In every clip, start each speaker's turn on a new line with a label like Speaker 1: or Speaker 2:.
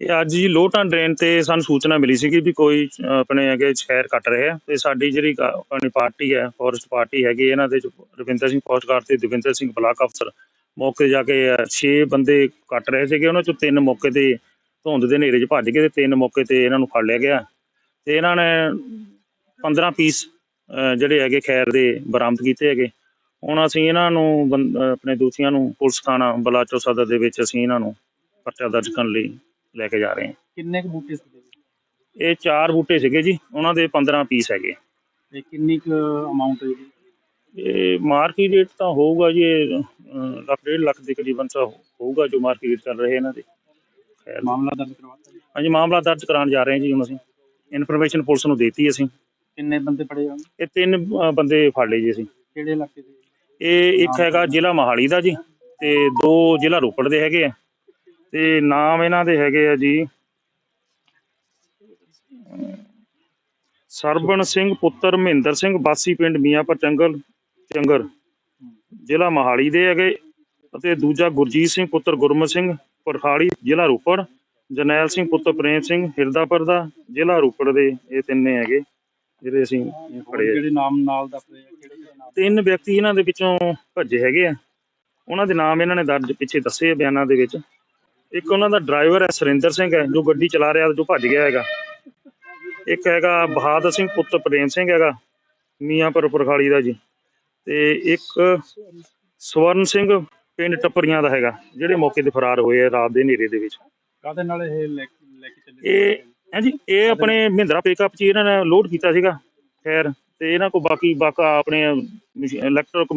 Speaker 1: ਇਹ ਅੱਜ ਜੀ ਲੋਟਾਂ ਡਰੇਨ ਤੇ ਸਾਨੂੰ ਸੂਚਨਾ ਮਿਲੀ ਸੀਗੀ ਵੀ ਕੋਈ ਆਪਣੇ ਹੈਗੇ ਸ਼ਹਿਰ ਕੱਟ ਰਿਹਾ ਆ ਤੇ ਸਾਡੀ ਜਿਹੜੀ ਕ- ਆਪਣੀ ਪਾਰਟੀ ਹੈ ਫੋਰੈਸਟ ਪਾਰਟੀ ਹੈਗੀ ਇਹਨਾਂ ਦੇ ਚ ਰਵਿੰਦਰ ਸਿੰਘ ਫੋਰਸਟ ਗਾਰਡ ਤੇ ਦਵਿੰਦਰ ਸਿੰਘ ਬਲਾਕ ਅਫਸਰ ਮੌਕੇ ਜਾ ਕੇ 6 ਬੰਦੇ ਕੱਟ ਰਹੇ ਸੀਗੇ ਉਹਨਾਂ ਚੋਂ ਤਿੰਨ ਮੌਕੇ ਤੇ ਧੁੰਦ ਦੇ ਹਨੇਰੇ 'ਚ ਭੱਜ ਗਏ ਤੇ ਤਿੰਨ ਮੌਕੇ ਤੇ ਇਹਨਾਂ ਨੂੰ ਫੜ ਲਿਆ ਗਿਆ। ਤੇ ਇਹਨਾਂ ਨੇ 15 ਪੀਸ ਜਿਹੜੇ ਹੈਗੇ ਖੈਰ ਦੇ ਬਰਾਮਦ ਕੀਤੇ ਹੈਗੇ। ਹੁਣ ਅਸੀਂ ਇਹਨਾਂ ਨੂੰ ਬੰ- ਅਹ, ਆਪਣੇ ਦੋਸ਼ੀਆਂ ਨੂੰ ਪੁਲਿਸ ਥਾਣਾ ਬਲਾਚੋ ਸਦਰ ਦੇ ਵਿੱਚ ਅਸੀਂ ਇਹਨਾਂ ਨੂੰ ਪਰਚਾ ਦਰਜ ਕਰਨ ਲਈ ਲੈ ਕੇ ਜਾ ਰਹੇ ਹਾਂ।
Speaker 2: ਕਿੰਨੇ ਕੁ ਬੂਟੇ ਸੀਗੇ
Speaker 1: ਇਹ ਚਾਰ ਬੂਟੇ ਸੀਗੇ ਜੀ ਉਹਨਾਂ ਦੇ 15 ਪੀਸ ਹੈਗੇ।
Speaker 2: ਤੇ ਕਿੰਨੀ ਕੁ ਅਮਾਉਂਟ ਹੈ ਜੀ?
Speaker 1: ਇਹ ਮਾਰਕੀਟ ਰੇਟ ਤਾਂ ਹੋਊਗਾ ਜੀ ਇਹ, ਅਹ, ਲੱਖ ਡੇਢ ਲੱਖ ਦੇ ਕਰੀਬਨ ਤਾਂ ਹੋਊਗਾ ਜੋ ਮਾਰਕੀਟ ਰੇਟ ਚੱਲ ਰਹੇ ਇਹਨਾਂ ਦੇ। ਖੈਰ।
Speaker 2: ਮਾਮਲਾ ਦਰਜ ਕਰਵਾਤਾ ਜੀ?
Speaker 1: ਹਾਂਜੀ ਮਾਮਲਾ ਦਰਜ ਕਰਾਉਣ ਜਾ ਰਹੇ ਹਾਂ ਜੀ ਹੁਣ ਅਸੀਂ। ਇਨਫੋਰਮੇਸ਼ਨ ਪੁਲਿਸ ਨੂੰ ਦੇਤੀ ਅਸੀਂ।
Speaker 2: ਕਿੰਨੇ ਬੰਦੇ ਫੜੇ ਜਾਣ
Speaker 1: ਇਹ ਤਿੰਨ ਅਹ, ਬੰਦੇ ਫੜ ਲਏ ਜੀ ਅਸੀਂ।
Speaker 2: ਕਿਹੜੇ ਇਲਾਕੇ ਦੇ?
Speaker 1: ਇਹ ਇੱਕ ਹੈਗਾ ਜ਼ਿਲ੍ਹਾ ਮੋਹਾਲੀ ਦਾ ਜੀ ਤੇ ਦੋ ਜ਼ਿਲ੍ਹਾ ਰੋਪੜ ਦੇ ਹੈਗੇ ਆ। ਤੇ ਨਾਮ ਇਹਨਾਂ ਦੇ ਹੈਗੇ ਆ ਜੀ। ਸਰਬਣ ਸਿੰਘ ਪੁੱਤਰ ਮਹਿੰਦਰ ਸਿੰਘ ਬਾਸੀ ਪਿੰਡ ਮੀਆਂਪੁਰ ਚੰਗਲ ਚੰਗਰ। ਜ਼ਿਲ੍ਹਾ ਮੋਹਾਲੀ ਦੇ ਹੈਗੇ ਅਤੇ ਦੂਜਾ ਗੁਰਜੀਤ ਸਿੰਘ ਪੁੱਤਰ ਗੁਰਮਤ ਸਿੰਘ ਪਰਖਾੜੀ ਜ਼ਿਲ੍ਹਾ ਰੋਪੜ। ਜਰਨੈਲ ਸਿੰਘ ਪੁੱਤਰ ਪ੍ਰੇਮ ਸਿੰਘ ਹਿਰਦਾਪੁਰ ਦਾ ਜ਼ਿਲ੍ਹਾ ਰੋਪੜ ਦੇ ਇਹ ਤਿੰਨੇ ਹੈਗੇ ਜਿਹੜੇ ਅਸੀਂ ਫੜੇ
Speaker 2: ਜਿਹੜੇ ਨਾਮ ਨਾਲ ਦਾ ਫੜੇ ਆ, ਕਿਹੜੇ ਕਿਹੜੇ ਨਾਮ?
Speaker 1: ਤਿੰਨ ਵਿਅਕਤੀ ਇਹਨਾਂ ਦੇ ਵਿੱਚੋਂ ਭੱਜੇ ਹੈਗੇ ਆ। ਉਹਨਾਂ ਦੇ ਨਾਮ ਇਹਨਾਂ ਨੇ ਦਰਜ ਪਿੱਛੇ ਦੱਸੇ ਬਿਆਨਾਂ ਦੇ ਵਿੱਚ। ਇੱਕ ਉਹਨਾਂ ਦਾ ਡਰਾਈਵਰ ਹੈ ਸੁਰਿੰਦਰ ਸਿੰਘ ਹੈ ਜੋ ਗੱਡੀ ਚਲਾ ਰਿਹਾ ਜੋ ਭੱਜ ਗਿਆ ਹੈਗਾ। ਇੱਕ ਹੈਗਾ ਬਹਾਦਰ ਸਿੰਘ ਪੁੱਤਰ ਪ੍ਰੇਮ ਸਿੰਘ ਹੈਗਾ ਮੀਆਂਪੁਰ ਪੁਰਖਾਲੀ ਦਾ ਜੀ। ਤੇ ਇੱਕ ਸਵਰਨ ਸਿੰਘ ਪਿੰਡ ਟੱਪਰੀਆਂ ਦਾ ਹੈਗਾ ਜਿਹੜੇ ਮੌਕੇ ਤੇ ਫਰਾਰ ਹੋਏ ਆ ਰਾਤ ਦੇ ਹਨੇਰੇ ਦੇ ਵਿੱਚ।
Speaker 2: ਕਾਹਦੇ ਨਾਲ ਇਹ ਲੈ ਕੇ ਚੱਲੇ?
Speaker 1: ਇਹ ਹਾਂਜੀ ਇਹ ਆਪਣੇ ਮਹਿੰਦਰਾ ਪਿਕਅਪ 'ਚ ਇਹਨਾਂ ਨੇ ਲੋਡ ਕੀਤਾ ਸੀਗਾ ਖੈਰ ਤੇ ਇਹਨਾਂ ਕੋ ਬਾਕੀ ਬਾਕਾ ਆਪਣੇ ਇਲੈਕਟ੍ਰਿਕ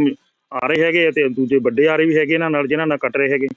Speaker 1: ਆ ਰਹੇ ਹੈਗੇ ਤੇ ਦੂਜੇ ਵੱਡੇ ਆ ਰਹੇ ਵੀ ਹੈਗੇ ਇਹਨਾਂ ਨਾਲ ਜਿਨ੍ਹਾਂ ਨਾਲ ਕੱਟ ਰਹੇ ਹੈਗੇ।